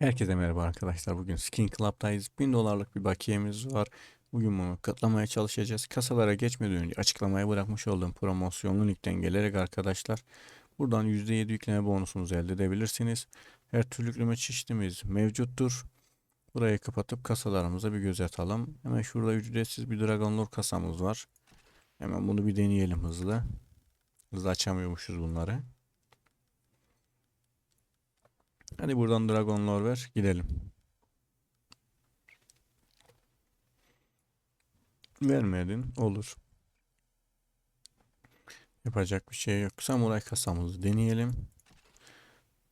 Herkese merhaba arkadaşlar. Bugün Skin Club'dayız. 1000 dolarlık bir bakiyemiz var. Bugün bunu katlamaya çalışacağız. Kasalara geçmeden önce açıklamaya bırakmış olduğum promosyonlu linkten gelerek arkadaşlar buradan %7 yükleme bonusunuzu elde edebilirsiniz. Her türlü yükleme çeşitimiz mevcuttur. Burayı kapatıp kasalarımıza bir göz atalım. Hemen şurada ücretsiz bir Dragon Lore kasamız var. Hemen bunu bir deneyelim hızlı. Hızlı açamıyormuşuz bunları. Hadi buradan Dragon Lore ver. Gidelim. Vermedin. Olur. Yapacak bir şey yok. Samuray kasamızı deneyelim.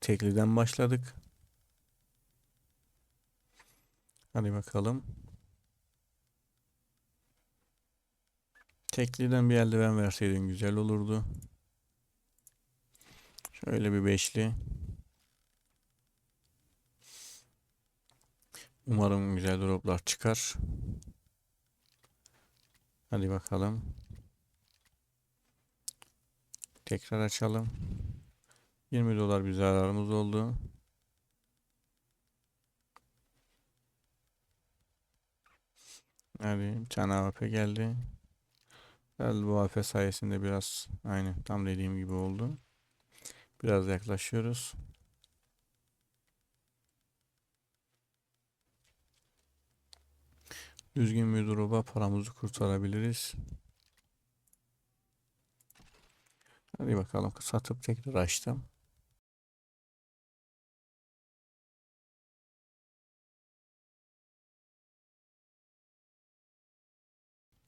Tekliden başladık. Hadi bakalım. Tekliden bir eldiven verseydin güzel olurdu. Şöyle bir beşli. Umarım güzel droplar çıkar. Hadi bakalım. Tekrar açalım. 20 dolar bir zararımız oldu. Hadi bir tane AWP geldi. Herhalde bu AWP sayesinde biraz aynı tam dediğim gibi oldu. Biraz yaklaşıyoruz. Düzgün bir drop'a paramızı kurtarabiliriz. Hadi bakalım satıp tekrar açtım.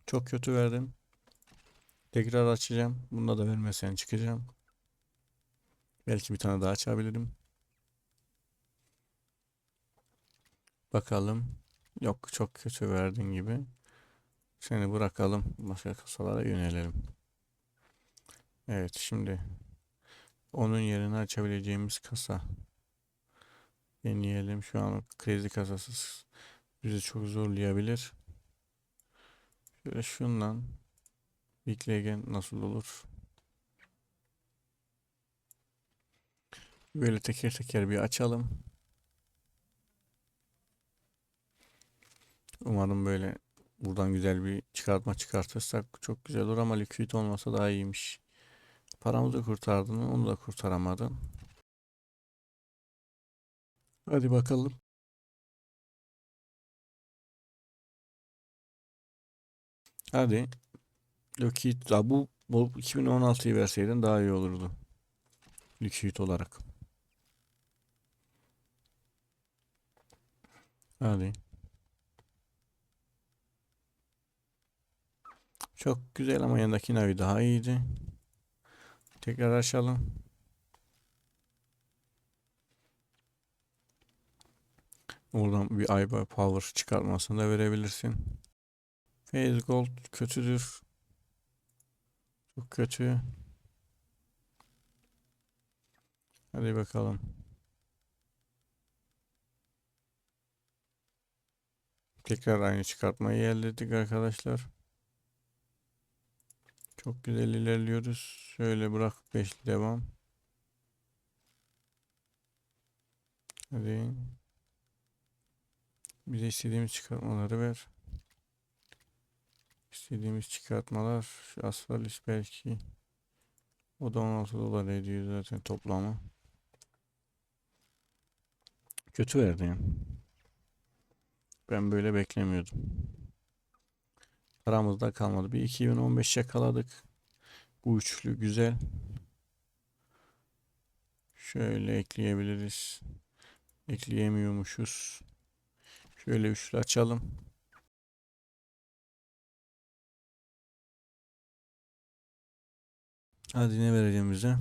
Çok kötü verdin. Tekrar açacağım. Bunda da vermesen çıkacağım. Belki bir tane daha açabilirim. Bakalım. Yok çok kötü verdin gibi. Seni bırakalım. Başka kasalara yönelelim. Evet şimdi onun yerine açabileceğimiz kasa. Deneyelim. Şu an kredi kasası bizi çok zorlayabilir. Şöyle şundan Biklegen nasıl olur? Böyle teker teker bir açalım. Umarım böyle buradan güzel bir çıkartma çıkartırsak çok güzel olur ama likit olmasa daha iyiymiş. Paramızı kurtardın? Onu da kurtaramadın. Hadi bakalım. Hadi. Likit. Bu, bu 2016'yı verseydin daha iyi olurdu. Likit olarak. Hadi. Çok güzel ama yanındaki Navi daha iyiydi. Tekrar açalım. Oradan bir Ayba Power çıkartmasını da verebilirsin. Phase Gold kötüdür. Çok kötü. Hadi bakalım. Tekrar aynı çıkartmayı elde ettik arkadaşlar. Çok güzel ilerliyoruz. Şöyle bırak beşli devam. Hadi. Bize istediğimiz çıkartmaları ver. İstediğimiz çıkartmalar. Şu asfalis belki. O da 16 dolar ediyor zaten toplamı. Kötü verdi yani. Ben böyle beklemiyordum. Paramızda kalmadı. Bir 2015 yakaladık. Bu üçlü güzel. Şöyle ekleyebiliriz. Ekleyemiyormuşuz. Şöyle üçlü açalım. Hadi ne vereceğim bize?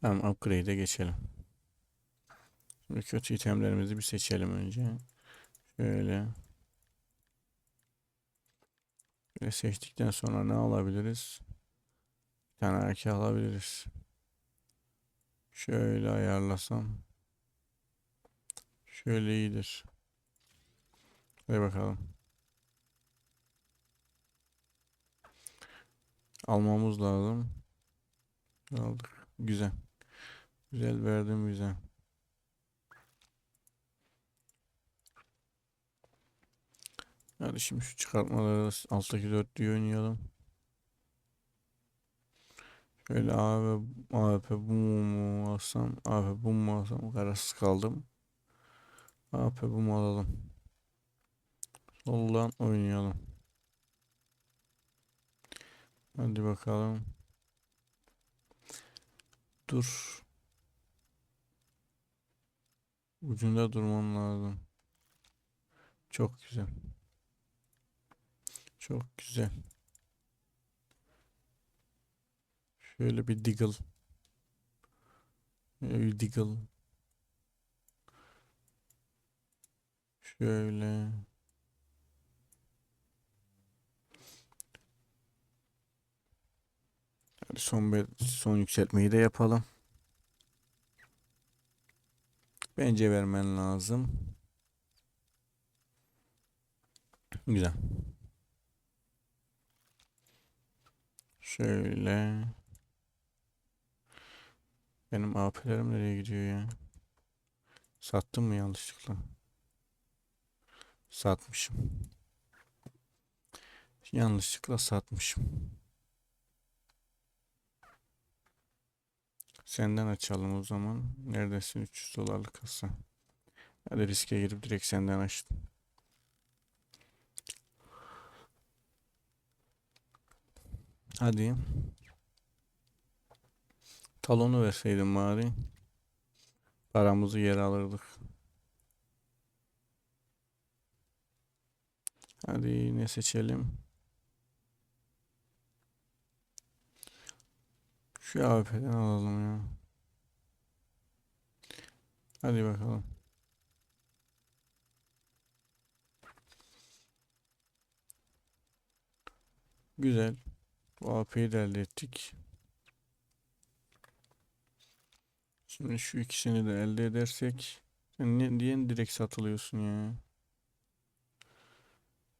Tamam upgrade'e geçelim. Şimdi kötü itemlerimizi bir seçelim önce. Şöyle. Böyle seçtikten sonra ne alabiliriz? Bir tane erkek alabiliriz. Şöyle ayarlasam. Şöyle iyidir. Hadi bakalım. Almamız lazım. Aldık. Güzel. Güzel verdin bize. Hadi şimdi şu çıkartmaları alttaki dörtlüyü oynayalım. Şöyle abi AP bu mu alsam AP bu mu alsam kararsız kaldım. AP bu mu alalım. Soldan oynayalım. Hadi bakalım. Dur. Ucunda durman lazım. Çok güzel. Çok güzel. Şöyle bir diggle. Bir diggle. Şöyle. Hadi son son yükseltmeyi de yapalım. Bence vermen lazım. Güzel. Şöyle. Benim AP'lerim nereye gidiyor ya? Sattım mı yanlışlıkla? Satmışım. Yanlışlıkla satmışım. Senden açalım o zaman. Neredesin 300 dolarlık kasa? Hadi riske girip direkt senden açtım. Hadi. Talonu verseydin bari. Paramızı geri alırdık. Hadi ne seçelim? Şu AWP'den alalım ya. Hadi bakalım. Güzel. Bu AP'yi de elde ettik. Şimdi şu ikisini de elde edersek sen ne diye direkt satılıyorsun ya.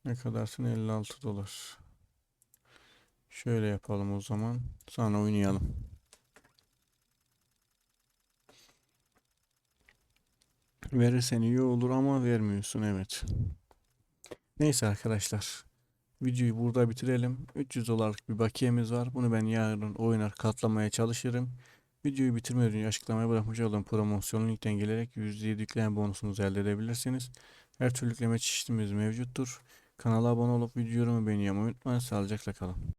Ne kadarsın 56 dolar. Şöyle yapalım o zaman. Sonra oynayalım. Verirsen iyi olur ama vermiyorsun evet. Neyse arkadaşlar. Videoyu burada bitirelim. 300 dolarlık bir bakiyemiz var. Bunu ben yarın oynar katlamaya çalışırım. Videoyu bitirmeden önce açıklamaya bırakmış olduğum promosyonun linkten gelerek %7 yükleme bonusunuzu elde edebilirsiniz. Her türlü yükleme çeşitimiz mevcuttur. Kanala abone olup videomu beğenmeyi unutmayın. Sağlıcakla kalın.